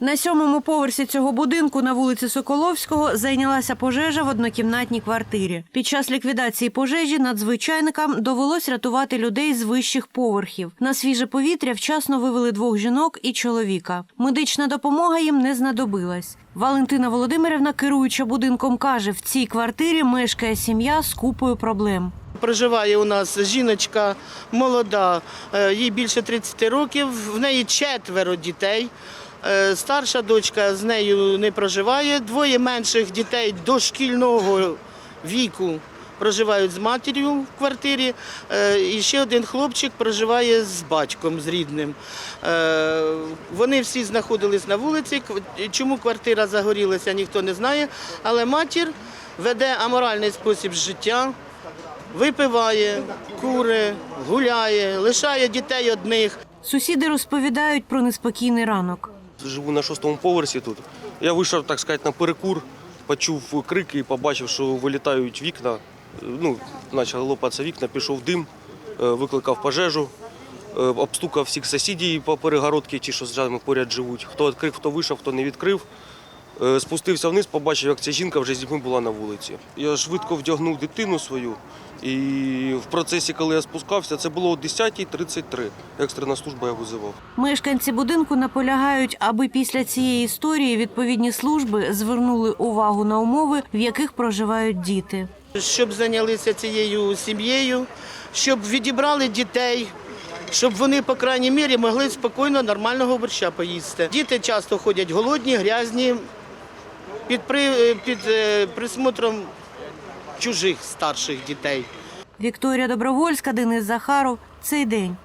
На сьомому поверсі цього будинку на вулиці Соколовського зайнялася пожежа в однокімнатній квартирі. Під час ліквідації пожежі надзвичайникам довелось рятувати людей з вищих поверхів. На свіже повітря вчасно вивели двох жінок і чоловіка. Медична допомога їм не знадобилась. Валентина Володимирівна, керуюча будинком, каже, в цій квартирі мешкає сім'я з купою проблем. Проживає у нас жіночка молода, е, їй більше 30 років, в неї четверо дітей. Е, Старша дочка з нею не проживає, двоє менших дітей дошкільного віку проживають з матір'ю в квартирі. е, І ще один хлопчик проживає з батьком, з рідним. Е, Вони всі знаходились на вулиці. Чому квартира загорілася, ніхто не знає. Але матір веде аморальний спосіб життя випиває, кури, гуляє, лишає дітей одних. Сусіди розповідають про неспокійний ранок. Живу на шостому поверсі тут. Я вийшов, так сказати, на перекур, почув крики і побачив, що вилітають вікна. Ну, почали лопатися вікна, пішов дим, е, викликав пожежу, е, обстукав всіх сусідів по перегородці, ті, що з нами поряд живуть. Хто відкрив, хто вийшов, хто не відкрив. Е, Спустився вниз, побачив, як ця жінка вже з дітьми була на вулиці. Я швидко вдягнув дитину свою. І в процесі, коли я спускався, це було о 10.33. Екстрена служба я визивав. Мешканці будинку наполягають, аби після цієї історії відповідні служби звернули увагу на умови, в яких проживають діти. Щоб зайнялися цією сім'єю, щоб відібрали дітей, щоб вони, по крайній мірі, могли спокійно нормального борща поїсти. Діти часто ходять голодні, грязні, під, при, під е, присмотром чужих старших дітей. Вікторія Добровольська, Денис Захаров. Цей день.